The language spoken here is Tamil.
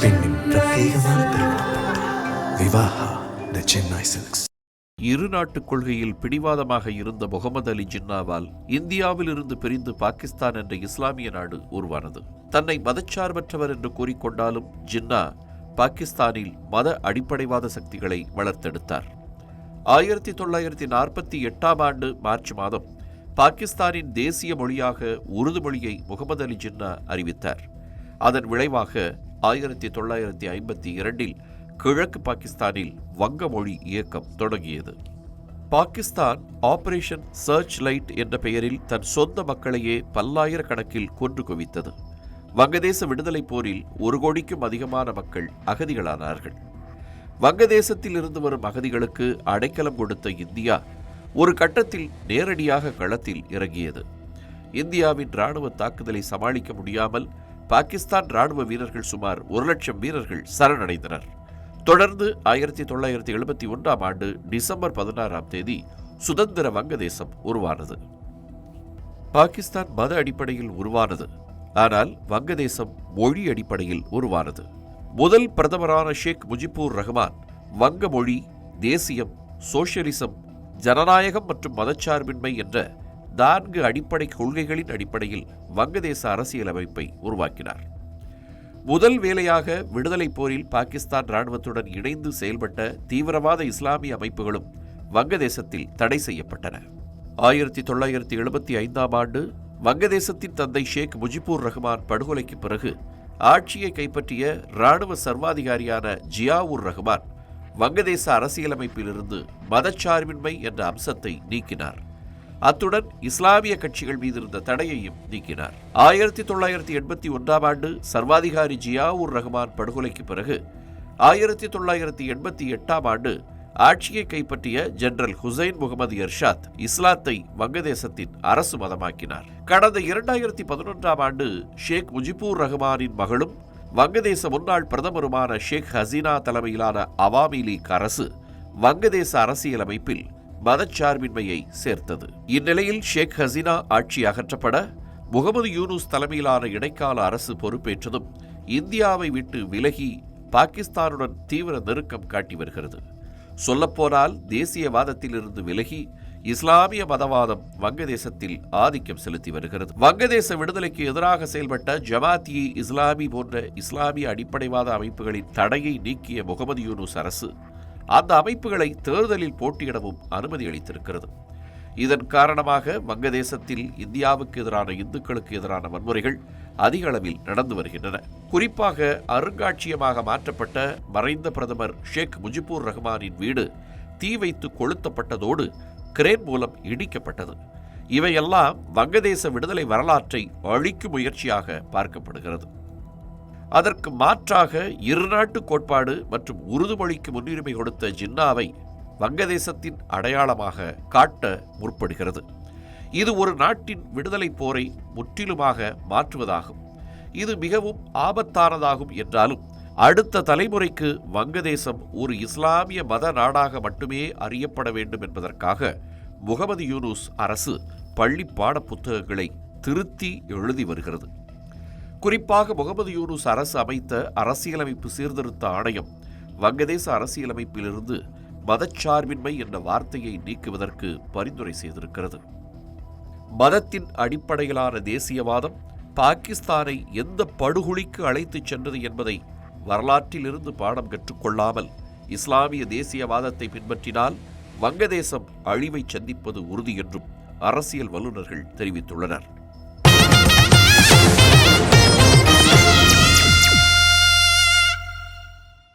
பெண்ணின் பிரத்யேகமான விவாஹா த சென்னை சில்க்ஸ். இரு நாட்டுக் கொள்கையில் பிடிவாதமாக இருந்த முகமது அலி ஜின்னாவால் இந்தியாவில் இருந்து பிரிந்து பாகிஸ்தான் என்ற இஸ்லாமிய நாடு உருவானது. தன்னை மதச்சார்பற்றவர் என்று கூறிக்கொண்டாலும் ஜின்னா பாகிஸ்தானில் மத அடிப்படைவாத சக்திகளை வளர்த்தெடுத்தார். ஆயிரத்தி தொள்ளாயிரத்தி நாற்பத்தி எட்டாம் ஆண்டு மார்ச் மாதம் பாகிஸ்தானின் தேசிய மொழியாக உருது மொழியை முகமது அலி ஜின்னா அறிவித்தார். அதன் விளைவாக ஆயிரத்தி தொள்ளாயிரத்தி ஐம்பத்தி இரண்டில் கிழக்கு பாகிஸ்தானில் வங்க மொழி இயக்கம் தொடங்கியது. பாகிஸ்தான் ஆபரேஷன் சர்ச் லைட் என்ற பெயரில் தன் சொந்த மக்களையே பல்லாயிரக்கணக்கில் கொன்று குவித்தது. வங்கதேச விடுதலைப் போரில் ஒரு கோடிக்கும் அதிகமான மக்கள் அகதிகளானார்கள். வங்கதேசத்தில் இருந்து வரும் அகதிகளுக்கு அடைக்கலம் கொடுத்த இந்தியா ஒரு கட்டத்தில் நேரடியாக களத்தில் இறங்கியது. இந்தியாவின் ராணுவ தாக்குதலை சமாளிக்க முடியாமல் பாகிஸ்தான் ராணுவ வீரர்கள் சுமார் ஒரு லட்சம் வீரர்கள் சரணடைந்தனர். தொடர்ந்து ஆயிரத்தி தொள்ளாயிரத்தி எழுபத்தி ஒன்றாம் ஆண்டு டிசம்பர் பதினாறாம் தேதி சுதந்திர வங்கதேசம் உருவானது. பாகிஸ்தான் மத அடிப்படையில் உருவானது. ஆனால் வங்கதேசம் மொழி அடிப்படையில் உருவானது. முதல் பிரதமரான ஷேக் முஜிபூர் ரஹ்மான் வங்க மொழி தேசியம் சோசியலிசம் ஜனநாயகம் மற்றும் மதச்சார்பின்மை என்ற நான்கு அடிப்படை கொள்கைகளின் அடிப்படையில் வங்கதேச அரசியலமைப்பை உருவாக்கினார். முதல் வேலையாக விடுதலைப் போரில் பாகிஸ்தான் ராணுவத்துடன் இணைந்து செயல்பட்ட தீவிரவாத இஸ்லாமிய அமைப்புகளும் வங்கதேசத்தில் தடை செய்யப்பட்டன. ஆயிரத்தி தொள்ளாயிரத்தி எழுபத்தி ஐந்தாம் ஆண்டு வங்கதேசத்தின் தந்தை ஷேக் முஜிபூர் ரஹ்மான் படுகொலைக்கு பிறகு ஆட்சியை கைப்பற்றிய ராணுவ சர்வாதிகாரியான ஜியாவுர் ரஹ்மான் வங்கதேச அரசியலமைப்பிலிருந்து மதச்சார்பின்மை என்ற அம்சத்தை நீக்கினார். அத்துடன் இஸ்லாமிய கட்சிகள் மீது இருந்த தடையையும் நீக்கினார். ஆயிரத்தி தொள்ளாயிரத்தி எண்பத்தி ஒன்றாம் ஆண்டு சர்வாதிகாரி ஜியாவுர் ரஹ்மான் படுகொலைக்கு பிறகு ஆயிரத்தி தொள்ளாயிரத்தி எண்பத்தி எட்டாம் ஆண்டு ஆட்சியை கைப்பற்றிய ஜெனரல் ஹுசைன் முகமது எர்ஷாத் இஸ்லாத்தை வங்கதேசத்தின் அரசு மதமாக்கினார். கடந்த இரண்டாயிரத்தி பதினொன்றாம் ஆண்டு ஷேக் முஜிபூர் ரஹ்மானின் மகளும் வங்கதேச முன்னாள் பிரதமருமான ஷேக் ஹசீனா தலைமையிலான அவாமி லீக் அரசு வங்கதேச அரசியலமைப்பில் மதச்சார்பின்மையை சேர்த்தது. இந்நிலையில் ஷேக் ஹசீனா ஆட்சி அகற்றப்பட முகமது யூனுஸ் தலைமையிலான இடைக்கால அரசு பொறுப்பேற்றதும் இந்தியாவை விட்டு விலகி பாகிஸ்தானுடன் தீவிர நெருக்கம் காட்டி வருகிறது. சொல்லப்போனால் தேசியவாதத்திலிருந்து விலகி இஸ்லாமிய மதவாதம் வங்கதேசத்தில் ஆதிக்கம் செலுத்தி வருகிறது. வங்கதேச விடுதலைக்கு எதிராக செயல்பட்ட ஜமாத் இ இஸ்லாமி போன்ற இஸ்லாமிய அடிப்படைவாத அமைப்புகளின் தடையை நீக்கிய முகமது யூனுஸ் அரசு அந்த அமைப்புகளை தேர்தலில் போட்டியிடவும் அனுமதி அளித்திருக்கிறது. இதன் காரணமாக வங்கதேசத்தில் இந்தியாவுக்கு எதிரான இந்துக்களுக்கு எதிரான வன்முறைகள் அதிக அளவில் நடந்து வருகின்றன. குறிப்பாக அருங்காட்சியகமாக மாற்றப்பட்ட மறைந்த பிரதமர் ஷேக் முஜிபூர் ரஹ்மானின் வீடு தீ வைத்து கொளுத்தப்பட்டதோடு கிரேன் மூலம் இடிக்கப்பட்டது. இவையெல்லாம் வங்கதேச விடுதலை வரலாற்றை அழிக்கும் முயற்சியாக பார்க்கப்படுகிறது. அதற்கு மாற்றாக இருநாட்டு கோட்பாடு மற்றும் உருது மொழிக்கு முன்னுரிமை கொடுத்த ஜின்னாவை வங்கதேசத்தின் அடையாளமாக காட்ட முற்படுகிறது. இது ஒரு நாட்டின் விடுதலை போரை முற்றிலுமாக மாற்றுவதாகும். இது மிகவும் ஆபத்தானதாகும் என்றாலும் அடுத்த தலைமுறைக்கு வங்கதேசம் ஒரு இஸ்லாமிய மத நாடாக மட்டுமே அறியப்பட வேண்டும் என்பதற்காக முகமது யூனுஸ் அரசு பள்ளி பாட புத்தகங்களை திருத்தி எழுதி வருகிறது. குறிப்பாக முகமது யூனுஸ் அரசு அமைத்த அரசியலமைப்பு சீர்திருத்த ஆணையம் வங்கதேச அரசியலமைப்பிலிருந்து மதச்சார்பின்மை என்ற வார்த்தையை நீக்குவதற்கு பரிந்துரை செய்திருக்கிறது. மதத்தின் அடிப்படையிலான தேசியவாதம் பாகிஸ்தானை எந்த படுகொலிக்கு அழைத்துச் சென்றது என்பதை வரலாற்றிலிருந்து பாடம் கற்றுக்கொள்ளாமல் இஸ்லாமிய தேசியவாதத்தை பின்பற்றினால் வங்கதேசம் அழிவை சந்திப்பது உறுதி என்றும் அரசியல் வல்லுநர்கள் தெரிவித்துள்ளனர்.